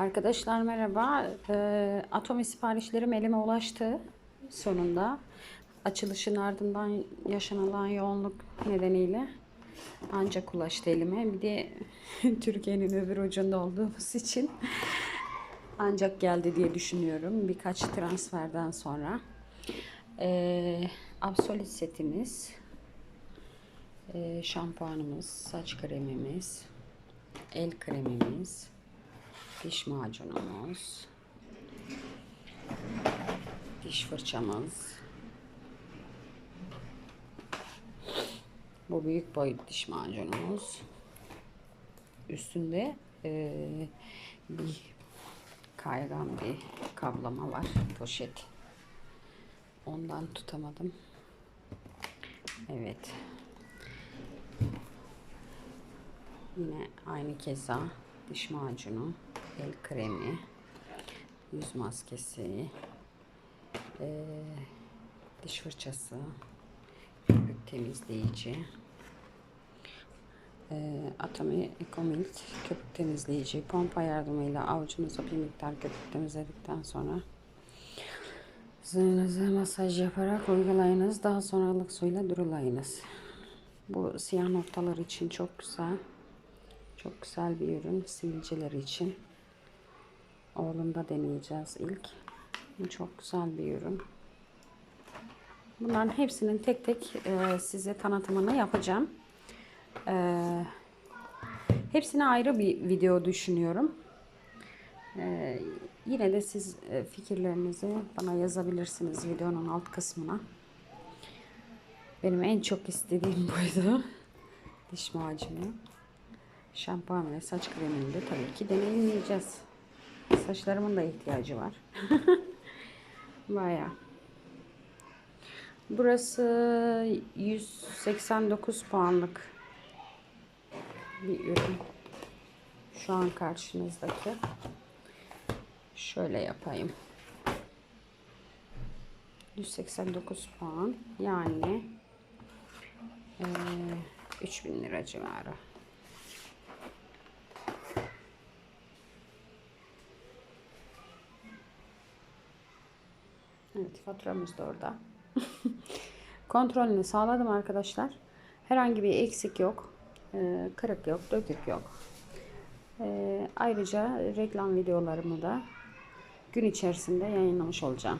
Arkadaşlar merhaba. Ee, Atomi siparişlerim elime ulaştı sonunda. Açılışın ardından yaşanılan yoğunluk nedeniyle ancak ulaştı elime. Bir de Türkiye'nin öbür ucunda olduğumuz için ancak geldi diye düşünüyorum. Birkaç transferden sonra. Ee, Absolut setimiz, ee, şampuanımız, saç kremimiz, el kremimiz, diş macunumuz, diş fırçamız, bu büyük boyut diş macunumuz, üstünde eee, bir kaygan bir kablama var, poşet. Ondan tutamadım. Evet. Yine aynı keza diş macunu, el kremi, yüz maskesi, eee, diş fırçası, köpük temizleyici, eee Atomi Ecomilk köpük temizleyici pompa yardımıyla avucunuza bir miktar köpük temizledikten sonra Zırhınızı masaj yaparak uygulayınız. Daha sonra ılık suyla durulayınız. Bu siyah noktalar için çok güzel. Çok güzel bir ürün sivilceler için. Oğlumda deneyeceğiz ilk. Çok güzel bir ürün. Bunların hepsinin tek tek e, size tanıtımını yapacağım. E, hepsine ayrı bir video düşünüyorum. E, yine de siz e, fikirlerinizi bana yazabilirsiniz videonun alt kısmına. Benim en çok istediğim buydu. Diş macunu. Şampuan ve saç kremini de tabii ki deneyimleyeceğiz. Saçlarımın da ihtiyacı var. Baya. Burası 189 puanlık bir ürün. Şu an karşınızdaki. Şöyle yapayım. 189 puan. Yani eee 3000 lira civarı. Evet faturamız da orada. Kontrolünü sağladım arkadaşlar. Herhangi bir eksik yok. Ee, kırık yok, dökük yok. Ee, ayrıca reklam videolarımı da gün içerisinde yayınlamış olacağım.